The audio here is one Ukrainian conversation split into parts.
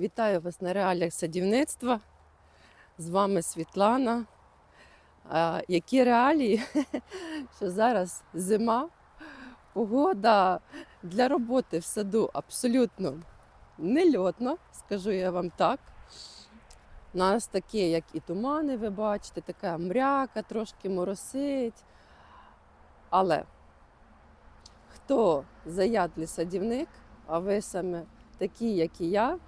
Вітаю вас на реаліях садівництва. З вами Світлана. А, які реалії, що зараз зима, погода для роботи в саду абсолютно нельотна, скажу я вам так. У нас такі, як і тумани, ви бачите, така мряка, трошки моросить. Але хто заядлий садівник, а ви саме такі, як і я,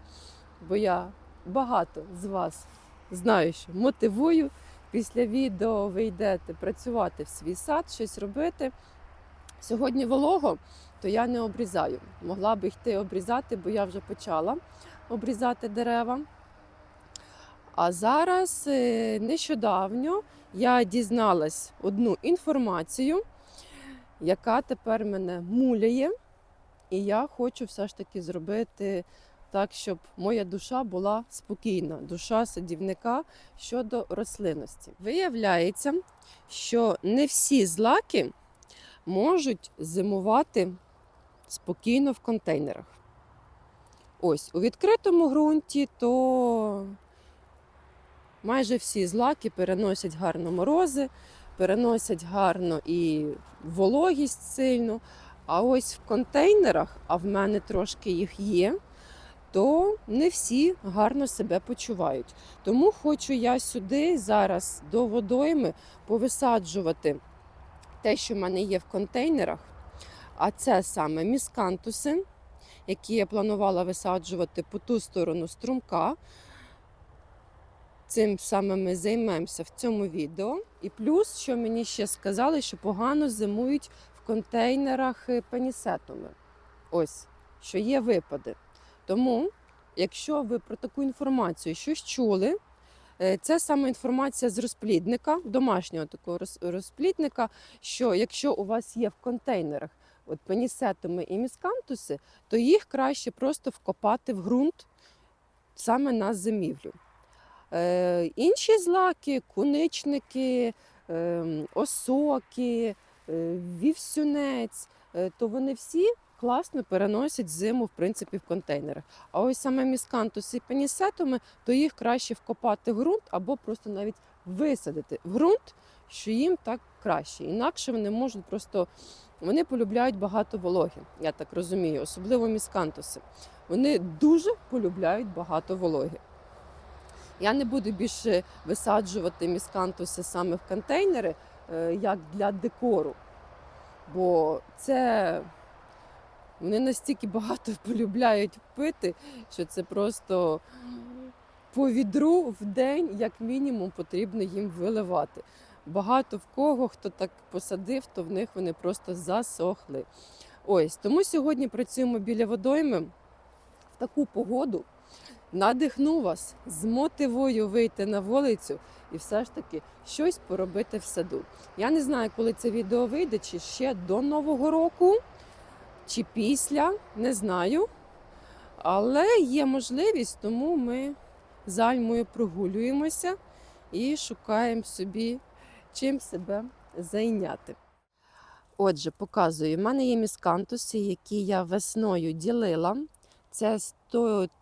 бо я багато з вас знаю, що мотивую. Після відео ви йдете працювати в свій сад, щось робити. Сьогодні волого, то я не обрізаю. Могла би йти обрізати, бо я вже почала обрізати дерева. А зараз е, нещодавно я дізналась одну інформацію, яка тепер мене муляє. І я хочу все ж таки зробити так, щоб моя душа була спокійна, душа садівника щодо рослинності. Виявляється, що не всі злаки можуть зимувати спокійно в контейнерах. Ось у відкритому ґрунті то майже всі злаки переносять гарно морози, переносять гарно і вологість сильну. А ось в контейнерах, а в мене трошки їх є, то не всі гарно себе почувають. Тому хочу я сюди зараз до водойми повисаджувати те, що в мене є в контейнерах. А це саме міскантуси, які я планувала висаджувати по ту сторону струмка. Цим саме ми займемося в цьому відео. І плюс, що мені ще сказали, що погано зимують в контейнерах пенісетами. Ось, що є випади. Тому, якщо ви про таку інформацію щось чули, е, це саме інформація з розплідника, домашнього такого розплідника, що якщо у вас є в контейнерах от пенісетами і міскантуси, то їх краще просто вкопати в ґрунт саме на зимівлю. Е, інші злаки, куничники, е, осоки, е, вівсюнець, е, то вони всі класно переносять зиму в принципі в контейнерах. А ось саме міскантуси і пенісетами, то їх краще вкопати в ґрунт або просто навіть висадити в ґрунт, що їм так краще. Інакше вони можуть просто вони полюбляють багато вологи, я так розумію, особливо міскантуси. Вони дуже полюбляють багато вологи. Я не буду більше висаджувати міскантуси саме в контейнери, е, як для декору. Бо це вони настільки багато полюбляють пити, що це просто по відру в день, як мінімум, потрібно їм виливати. Багато в кого, хто так посадив, то в них вони просто засохли. Ось тому сьогодні працюємо біля водойми в таку погоду. Надихну вас, змотивую вийти на вулицю і все ж таки щось поробити в саду. Я не знаю, коли це відео вийде, чи ще до Нового року, чи після, не знаю. Але є можливість, тому ми з Альмою прогулюємося і шукаємо собі чим себе зайняти. Отже, показую, в мене є міскантуси, які я весною ділила. Це з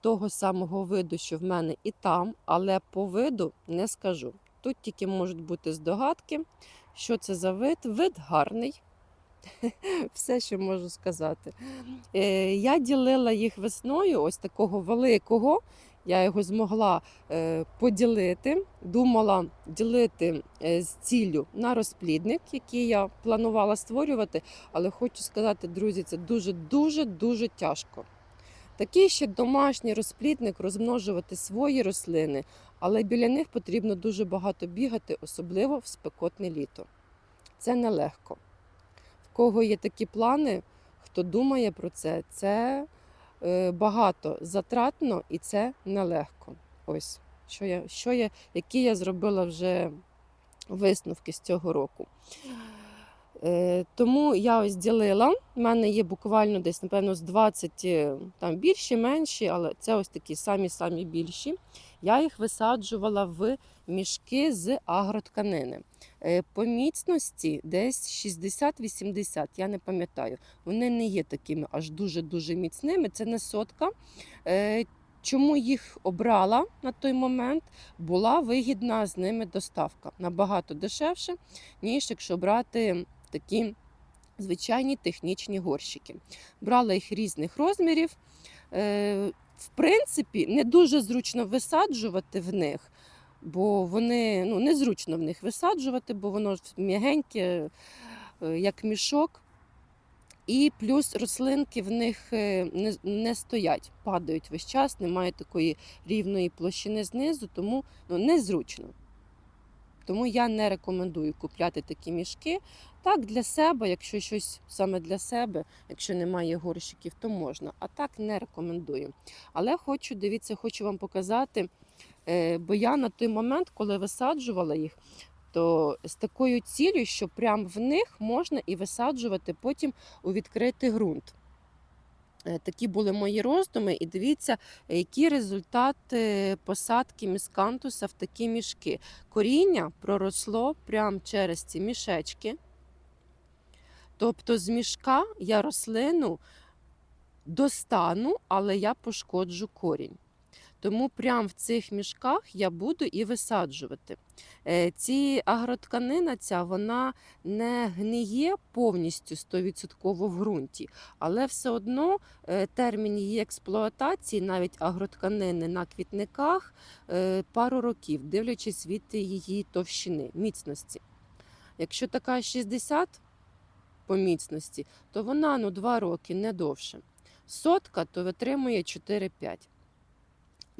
того, самого виду, що в мене і там, але по виду не скажу. Тут тільки можуть бути здогадки, що це за вид. Вид гарний. Все, що можу сказати. Е, Я ділила їх весною, ось такого великого. Я його змогла е, поділити. Думала ділити е, з ціллю на розплідник, який я планувала створювати. Але хочу сказати, друзі, це дуже-дуже дуже тяжко. Такий ще домашній розплідник розмножувати свої рослини, але біля них потрібно дуже багато бігати, особливо в спекотне літо. Це нелегко. В кого є такі плани, хто думає про це, це е, багато затратно і це нелегко. Ось що я, що я, які я зробила вже висновки з цього року. Е, Тому я ось ділила. У мене є буквально десь, напевно, з 20 е, там більші, менші, але це ось такі самі-самі більші. Я їх висаджувала в мішки з агротканини. Е, По міцності десь 60-80, я не пам'ятаю. Вони не є такими аж дуже-дуже міцними. Це не сотка. Е, чому їх обрала на той момент, була вигідна з ними доставка набагато дешевше, ніж якщо брати такі звичайні технічні горщики. Брала їх різних розмірів. В принципі, не дуже зручно висаджувати в них, бо вони ну, незручно в них висаджувати, бо воно м'ягеньке, е, як мішок. І плюс рослинки в них е, не стоять, падають весь час, немає такої рівної площини знизу, тому ну, незручно. Тому я не рекомендую купляти такі мішки. Так, для себе, якщо щось саме для себе, якщо немає горщиків, то можна. А так не рекомендую. Але хочу, дивіться, хочу вам показати, е, бо я на той момент, коли висаджувала їх, то з такою цілею, що прямо в них можна і висаджувати потім у відкритий ґрунт. Е, Такі були мої роздуми, і дивіться, які результати посадки міскантуса в такі мішки. Коріння проросло прямо через ці мішечки. Тобто з мішка я рослину достану, але я пошкоджу корінь. Тому прямо в цих мішках я буду і висаджувати. Е, Ці агротканина, ця вона не гниє повністю 100% в ґрунті, але все одно е, термін її експлуатації, навіть агротканини на квітниках, е, пару років, дивлячись від її товщини, міцності. Якщо така 60 по міцності, то вона ну, 2 роки, не довше. Сотка то витримує 4-5.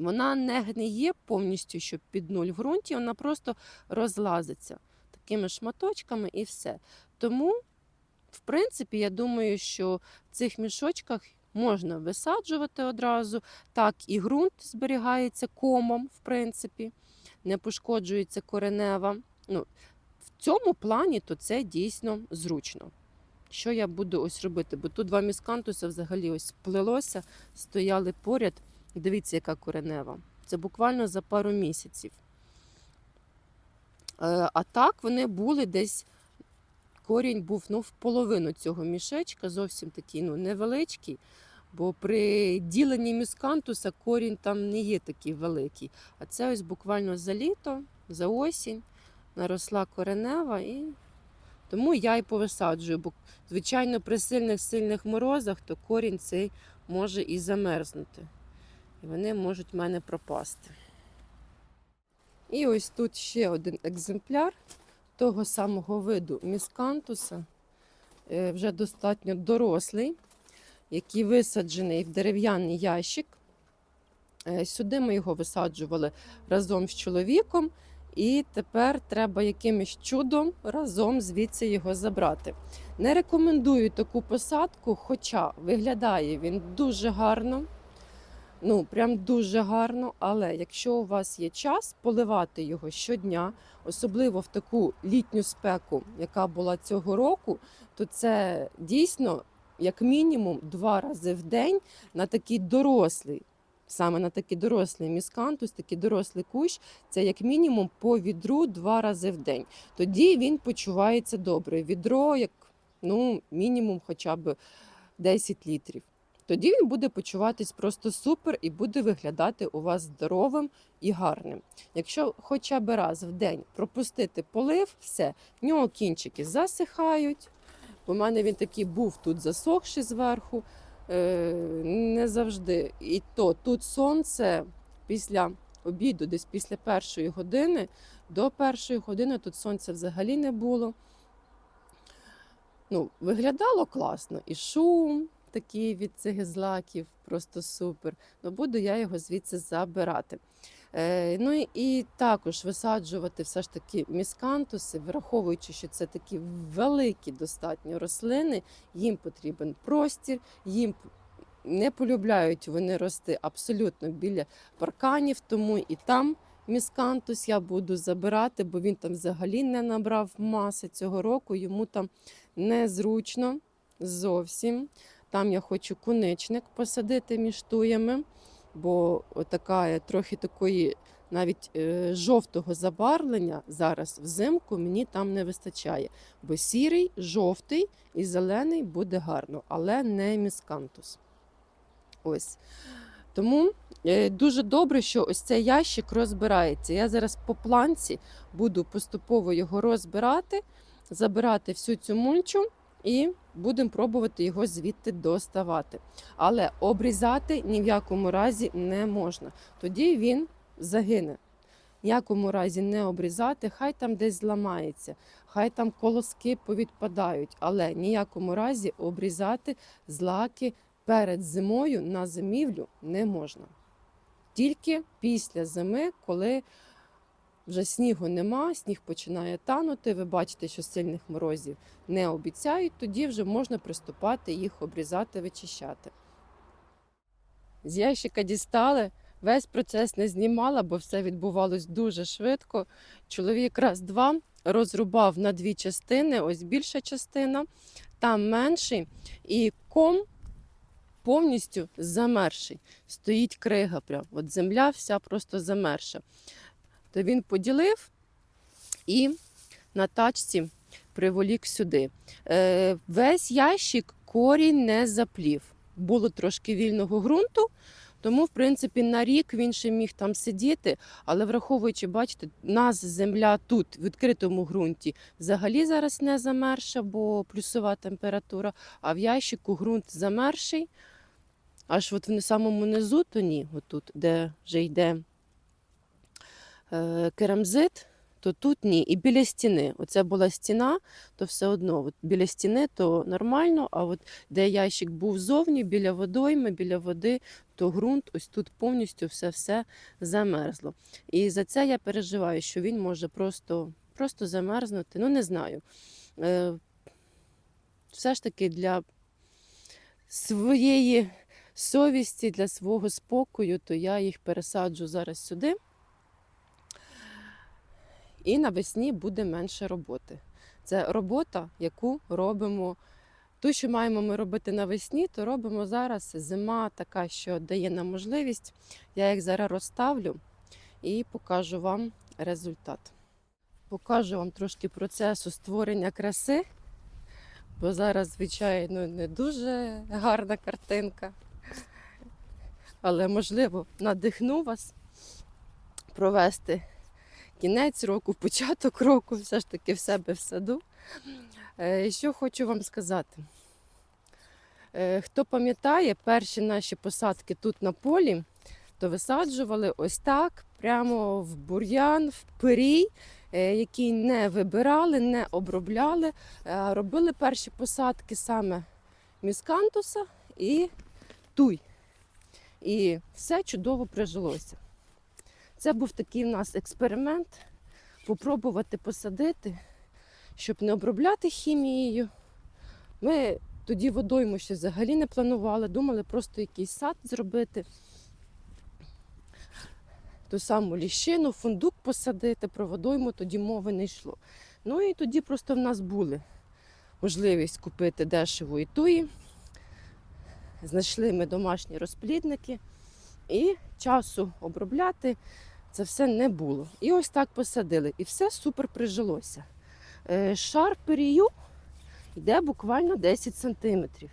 Вона не гниє повністю, щоб під нуль в ґрунті, вона просто розлазиться такими шматочками і все. Тому, в принципі, я думаю, що в цих мішочках можна висаджувати одразу. Так, і ґрунт зберігається комом, в принципі, не пошкоджується коренева. Ну, в цьому плані то це дійсно зручно. Що я буду ось робити? Бо тут два міскантуси взагалі ось сплелося, стояли поряд. Дивіться, яка коренева. Це буквально за пару місяців. Е, А так вони були десь. Корінь був ну, в половину цього мішечка, зовсім такий ну, невеличкий, бо при діленні міскантуса корінь там не є такий великий. А це ось буквально за літо, за осінь наросла коренева, і тому я і повисаджую. Бо, звичайно, при сильних сильних морозах то корінь цей може і замерзнути. І вони можуть в мене пропасти. І ось тут ще один екземпляр того самого виду міскантуса, е, вже достатньо дорослий, який висаджений в дерев'яний ящик. Е, Сюди ми його висаджували разом з чоловіком, і тепер треба якимось чудом разом звідси його забрати. Не рекомендую таку посадку, хоча виглядає він дуже гарно. Ну, прям дуже гарно. Але якщо у вас є час поливати його щодня, особливо в таку літню спеку, яка була цього року, то це дійсно як мінімум два рази в день на такий дорослий. Саме на такий дорослий міскантус, такий дорослий кущ, це як мінімум по відру два рази в день. Тоді він почувається добре. Відро, як ну, мінімум хоча б 10 літрів. Тоді він буде почуватись просто супер і буде виглядати у вас здоровим і гарним. Якщо хоча б раз в день пропустити полив, все, в нього кінчики засихають. У мене він такий був тут засохший зверху. Е, не завжди. І то тут сонце після обіду, десь після першої години, до першої години тут сонця взагалі не було. Ну, Виглядало класно. І шум такий від цих злаків, просто супер. Ну, буду я його звідси забирати. Е, ну і, також висаджувати все ж таки міскантуси, враховуючи, що це такі великі достатньо рослини, їм потрібен простір, їм не полюбляють вони рости абсолютно біля парканів, тому і там міскантус я буду забирати, бо він там взагалі не набрав маси цього року, йому там незручно зовсім. Там я хочу куничник посадити між туями, бо така трохи такої навіть е, жовтого забарвлення зараз взимку мені там не вистачає. Бо сірий, жовтий і зелений буде гарно, але не міскантус. Ось. Тому е, дуже добре, що ось цей ящик розбирається. Я зараз по планці буду поступово його розбирати, забирати всю цю мульчу і будемо пробувати його звідти доставати. Але обрізати ні в якому разі не можна. Тоді він загине. Ніякому разі не обрізати, хай там десь зламається, хай там колоски повідпадають, але ніякому разі обрізати злаки перед зимою на зимівлю не можна. Тільки після зими, коли вже снігу нема, сніг починає танути, ви бачите, що сильних морозів не обіцяють, тоді вже можна приступати їх обрізати, вичищати. З ящика дістали, весь процес не знімала, бо все відбувалось дуже швидко. Чоловік раз-два розрубав на дві частини, ось більша частина, там менший, і ком повністю замерший. Стоїть крига, прям. От земля вся просто замерша. То він поділив і на тачці приволік сюди. Е, весь ящик корінь не заплів. Було трошки вільного ґрунту, тому, в принципі, на рік він ще міг там сидіти, але враховуючи, бачите, нас земля тут, в відкритому ґрунті, взагалі зараз не замерша, бо плюсова температура, а в ящику ґрунт замерший. Аж от в самому низу, то ні, отут, де вже йде керамзит, то тут ні. І біля стіни. Оце була стіна, то все одно. От біля стіни то нормально, а от де ящик був зовні, біля водойми, біля води, то ґрунт ось тут повністю все-все замерзло. І за це я переживаю, що він може просто, просто замерзнути. Ну, не знаю. Е, все ж таки для своєї совісті, для свого спокою, то я їх пересаджу зараз сюди. І навесні буде менше роботи. Це робота, яку робимо. Ту, що маємо ми робити навесні, то робимо зараз. Зима така, що дає нам можливість. Я їх зараз розставлю і покажу вам результат. Покажу вам трошки процесу створення краси, бо зараз, звичайно, не дуже гарна картинка. Але, можливо, надихну вас провести кінець року, початок року, все ж таки в себе в саду. Е, Що хочу вам сказати. Е, Хто пам'ятає, перші наші посадки тут на полі, то висаджували ось так, прямо в бур'ян, в пирій, е, який не вибирали, не обробляли. Робили перші посадки саме міскантуса і туй. І все чудово прижилося. Це був такий у нас експеримент попробувати посадити, щоб не обробляти хімією. Ми тоді водойму ще взагалі не планували, думали просто якийсь сад зробити, ту саму ліщину, фундук посадити, про водойму тоді мови не йшло. Ну і тоді просто в нас були можливість купити дешеву і туї. Знайшли ми домашні розплідники і часу обробляти це все не було. І ось так посадили. І все супер прижилося. Е, Шар перію йде буквально 10 сантиметрів.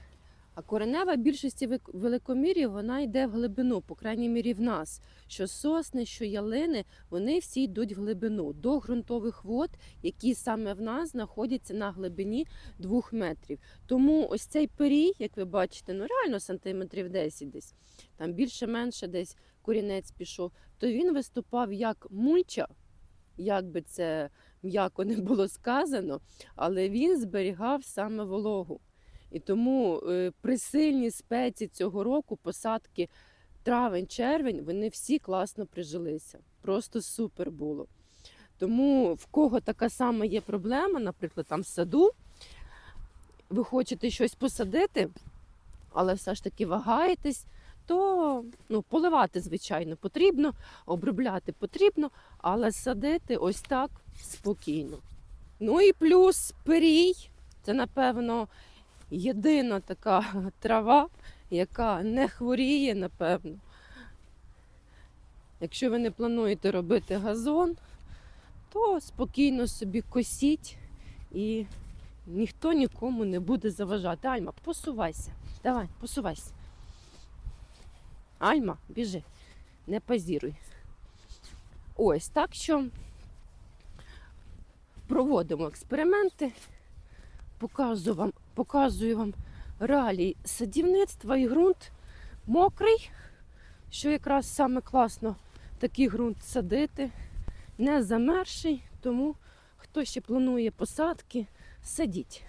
А коренева більшості великомірів вона йде в глибину, по крайній мірі в нас. Що сосни, що ялини, вони всі йдуть в глибину до ґрунтових вод, які саме в нас знаходяться на глибині 2 метрів. Тому ось цей перій, як ви бачите, ну реально сантиметрів 10 десь, там більше-менше десь корінець пішов, то він виступав як мульча, як би це м'яко не було сказано, але він зберігав саме вологу. І тому е, при сильній спеці цього року посадки травень-червень, вони всі класно прижилися. Просто супер було. Тому в кого така сама є проблема, наприклад, там в саду, ви хочете щось посадити, але все ж таки вагаєтесь, то ну, поливати, звичайно, потрібно, обробляти потрібно, але садити ось так спокійно. Ну і плюс пирій, це, напевно, єдина така трава, яка не хворіє, напевно. Якщо ви не плануєте робити газон, то спокійно собі косіть і ніхто нікому не буде заважати. Альма, посувайся. Давай, посувайся. Альма, біжи, не позіруй. Ось так що проводимо експерименти, показую вам, показую вам реалії садівництва і ґрунт мокрий, що якраз саме класно такий ґрунт садити, не замерший, тому хто ще планує посадки, садіть.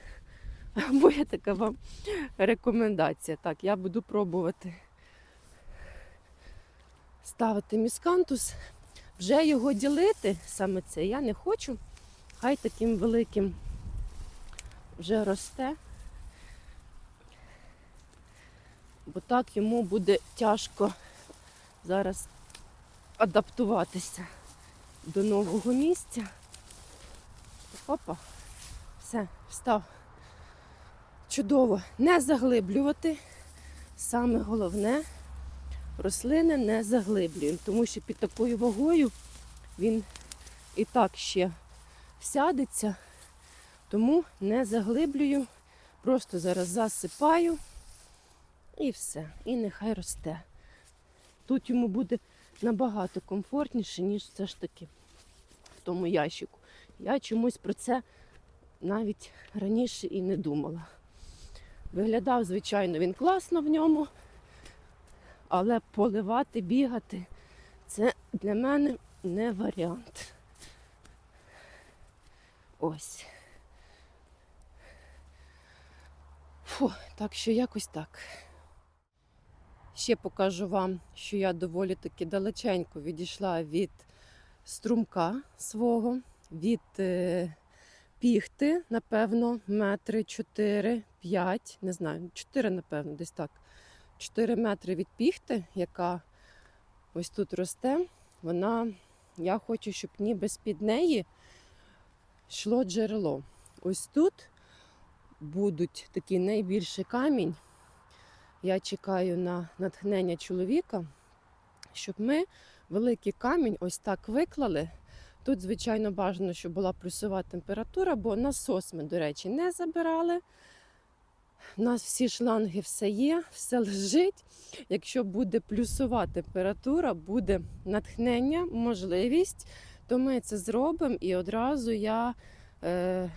Моя така вам рекомендація. Так, я буду пробувати ставити міскантус. Вже його ділити, саме це я не хочу. Хай таким великим вже росте. Бо так йому буде тяжко зараз адаптуватися до нового місця. Опа, все, встав. Чудово, не заглиблювати. Саме головне, рослини не заглиблюємо, тому що під такою вагою він і так ще всядеться, тому не заглиблюю, просто зараз засипаю і все. І нехай росте. Тут йому буде набагато комфортніше, ніж все ж таки в тому ящику. Я чомусь про це навіть раніше і не думала. Виглядав, звичайно, він класно в ньому, але поливати, бігати це для мене не варіант. Ось. Фу, так що якось так. Ще покажу вам, що я доволі таки далеченько відійшла від струмка свого, від е, піхти, напевно, метри 4-5, не знаю, 4, напевно, десь так. 4 метри від піхти, яка ось тут росте, вона, я хочу, щоб ніби з-під неї йшло джерело. Ось тут будуть такий найбільший камінь. Я чекаю на натхнення чоловіка, щоб ми великий камінь ось так виклали. Тут, звичайно, бажано, щоб була плюсова температура, бо насос ми, до речі, не забирали. У нас всі шланги все є, все лежить. Якщо буде плюсова температура, буде натхнення, можливість, то ми це зробимо і одразу я е,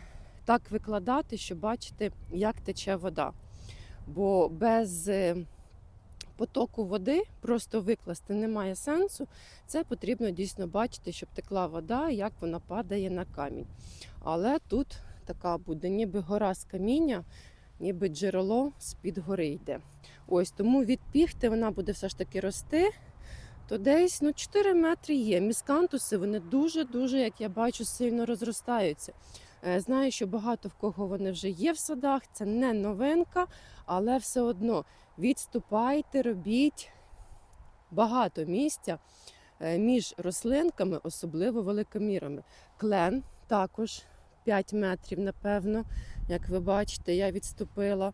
так викладати, щоб бачити, як тече вода. Бо без е, потоку води просто викласти немає сенсу. Це потрібно дійсно бачити, щоб текла вода, як вона падає на камінь. Але тут така буде ніби гора з каміння, ніби джерело з-під гори йде. Ось тому від піхти вона буде все ж таки рости. То десь ну, 4 метри є. Міскантуси вони дуже-дуже, як я бачу, сильно розростаються. Е, Знаю, що багато в кого вони вже є в садах, це не новинка, але все одно відступайте, робіть багато місця е, між рослинками, особливо великомірами. Клен також 5 метрів, напевно, як ви бачите, я відступила.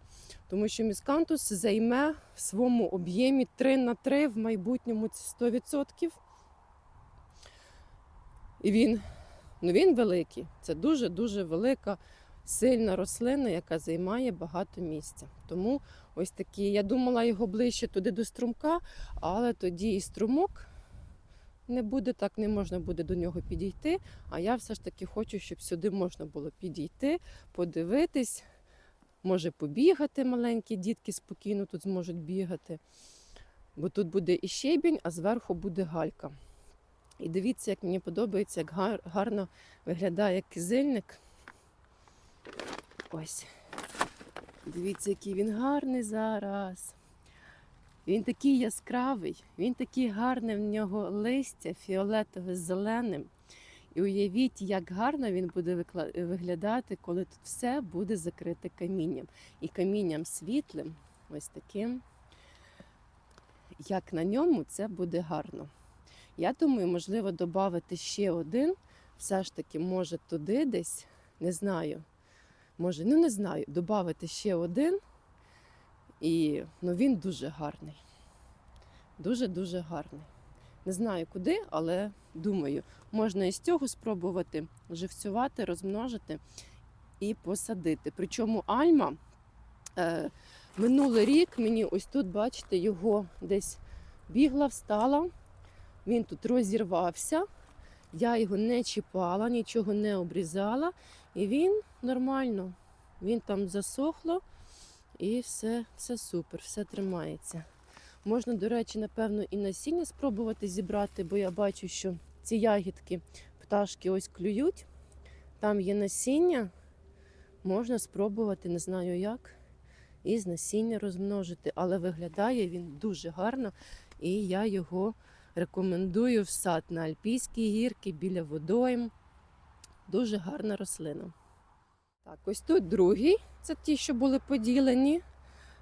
Тому що міскантус займе в своєму об'ємі 3 на 3 в майбутньому це 100%. І він, ну він великий. Це дуже-дуже велика, сильна рослина, яка займає багато місця. Тому ось такі. Я думала його ближче туди до струмка, але тоді і струмок не буде, так не можна буде до нього підійти. А я все ж таки хочу, щоб сюди можна було підійти, подивитись, може побігати маленькі дітки спокійно тут зможуть бігати. Бо тут буде і щебінь, а зверху буде галька. І дивіться, як мені подобається, як гар- гарно виглядає кизильник. Ось. Дивіться, який він гарний зараз. Він такий яскравий, він такий гарний в нього листя, фіолетове з зеленим. І уявіть, як гарно він буде виглядати, коли тут все буде закрите камінням. І камінням світлим, ось таким, як на ньому, це буде гарно. Я думаю, можливо, додати ще один, все ж таки, може, туди десь, не знаю. Може, ну не знаю, додати ще один. І ну, він дуже гарний. Дуже-дуже гарний. Не знаю куди, але думаю, можна із цього спробувати живцювати, розмножити і посадити. Причому Альма е, минулий рік мені ось тут, бачите, його десь Бігла, встала, він тут розірвався. Я його не чіпала, нічого не обрізала. І він нормально. Він там засохло і все, все супер, все тримається. Можна, до речі, напевно, і насіння спробувати зібрати, бо я бачу, що ці ягідки пташки ось клюють. Там є насіння. Можна спробувати, не знаю як, із насіння розмножити, але виглядає він дуже гарно, і я його рекомендую в сад на Альпійській гірки біля водойм. Дуже гарна рослина. Так, ось тут другий, це ті, що були поділені.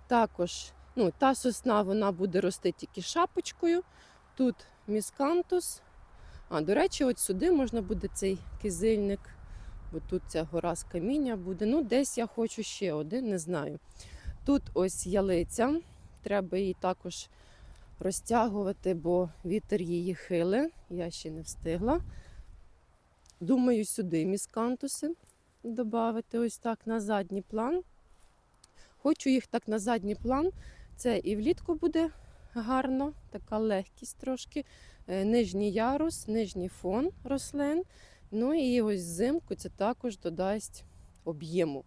Також ну, та сосна вона буде рости тільки шапочкою. Тут міскантус. А, до речі, от сюди можна буде цей кизильник, бо тут ця гора з каміння буде. Ну, десь я хочу ще один, не знаю. Тут ось ялиця. Треба її також розтягувати, бо вітер її хиле. Я ще не встигла. Думаю, сюди міскантуси додати ось так на задній план. Хочу їх так на задній план. Це і влітку буде гарно, така легкість трошки. Е, Нижній ярус, нижній фон рослин. Ну і ось взимку це також додасть об'єму.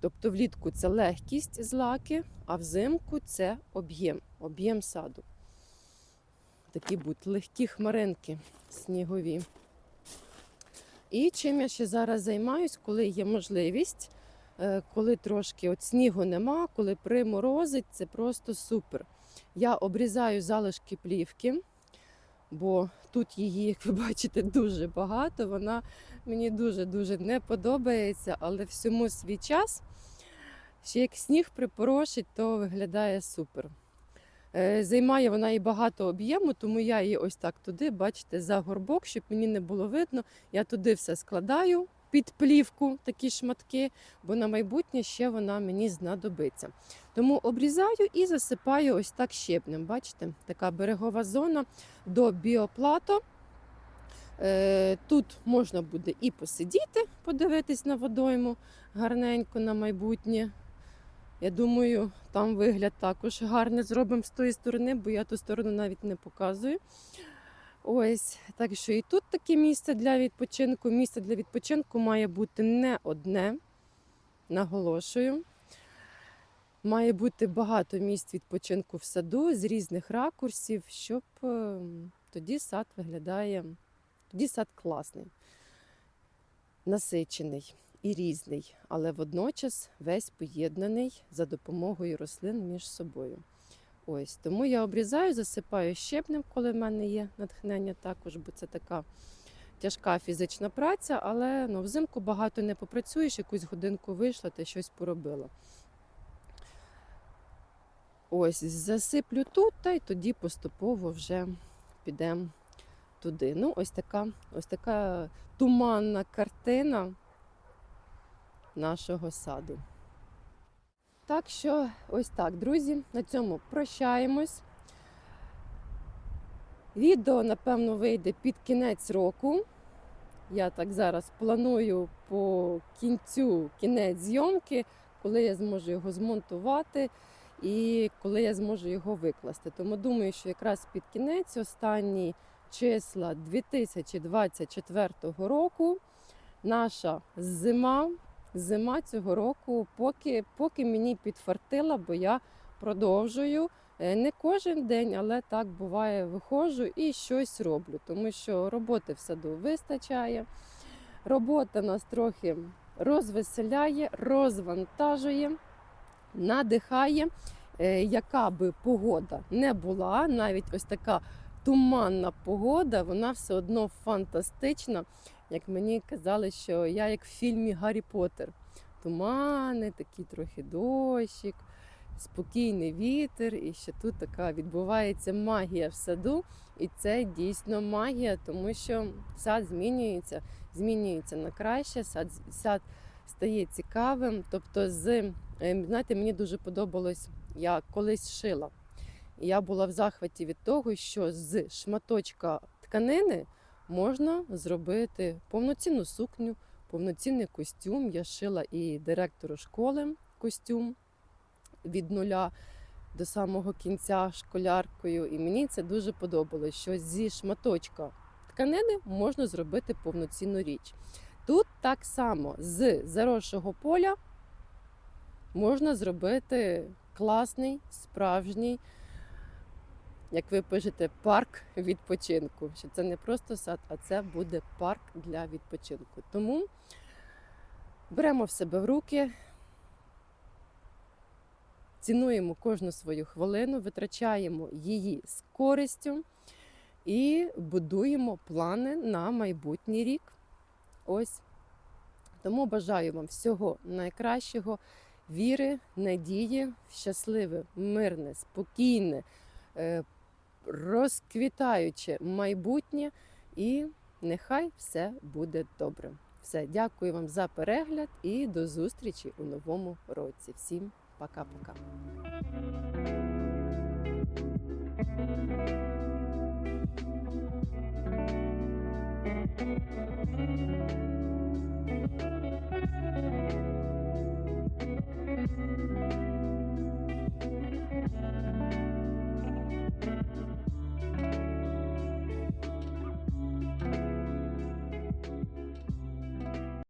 Тобто влітку це легкість злаки, а взимку це об'єм, об'єм саду. Такі будуть легкі хмаринки снігові. І чим я ще зараз займаюсь, коли є можливість, е, коли трошки от снігу нема, коли приморозить, це просто супер. Я обрізаю залишки плівки, бо тут її, як ви бачите, дуже багато. Вона мені дуже-дуже не подобається, але всьому свій час. Ще як сніг припорошить, то виглядає супер. Е, Займає вона і багато об'єму, тому я її ось так туди, бачите, за горбок, щоб мені не було видно. Я туди все складаю під плівку, такі шматки, бо на майбутнє ще вона мені знадобиться. Тому обрізаю і засипаю ось так щебнем. Бачите, така берегова зона до біоплато. Е, Тут можна буде і посидіти, подивитись на водойму гарненько на майбутнє. Я думаю, там вигляд також гарний зробимо з тої сторони, бо я ту сторону навіть не показую. Ось, так що і тут таке місце для відпочинку. Місце для відпочинку має бути не одне, наголошую. Має бути багато місць відпочинку в саду з різних ракурсів, щоб е, тоді сад виглядає, тоді сад класний, насичений і різний, але водночас весь поєднаний за допомогою рослин між собою. Ось тому я обрізаю, засипаю щебнем, коли в мене є натхнення також, бо це така тяжка фізична праця, але ну, взимку багато не попрацюєш, якусь годинку вийшла та щось поробила. Ось, засиплю тут, та й тоді поступово вже підемо туди. Ну, ось така, ось така туманна картина нашого саду. Так що, ось так, друзі, на цьому прощаємось. Відео, напевно, вийде під кінець року. Я так зараз планую по кінцю кінець зйомки, коли я зможу його змонтувати і коли я зможу його викласти. Тому думаю, що якраз під кінець останні числа 2024 року наша зима зима цього року, поки, поки мені підфартила, бо я продовжую. Е, Не кожен день, але так буває, виходжу і щось роблю, тому що роботи в саду вистачає. Робота нас трохи розвеселяє, розвантажує, надихає. Е, Яка би погода не була, навіть ось така туманна погода, вона все одно фантастична. Як мені казали, що я як в фільмі Гаррі Поттер. Тумани, такий трохи дощик, спокійний вітер, і ще тут така відбувається магія в саду. І це дійсно магія, тому що сад змінюється, змінюється на краще, сад, сад стає цікавим. Тобто, з е, знаєте, мені дуже подобалось, я колись шила. І я була в захваті від того, що з шматочка тканини можна зробити повноцінну сукню, повноцінний костюм. Я шила і директору школи костюм від нуля. до самого кінця школяркою, і мені це дуже подобалось, що зі шматочка тканини можна зробити повноцінну річ. Тут так само з заросшого поля можна зробити класний, справжній, як ви пишете, парк відпочинку. Що це не просто сад, а це буде парк для відпочинку. Тому беремо в себе в руки, цінуємо кожну свою хвилину, витрачаємо її з користю і будуємо плани на майбутній рік. Ось. Тому бажаю вам всього найкращого, віри, надії, щасливе, мирне, спокійне, е, розквітаюче майбутнє, і нехай все буде добре. Все, дякую вам за перегляд і до зустрічі у новому році. Всім пока-пока. Thank you. thank you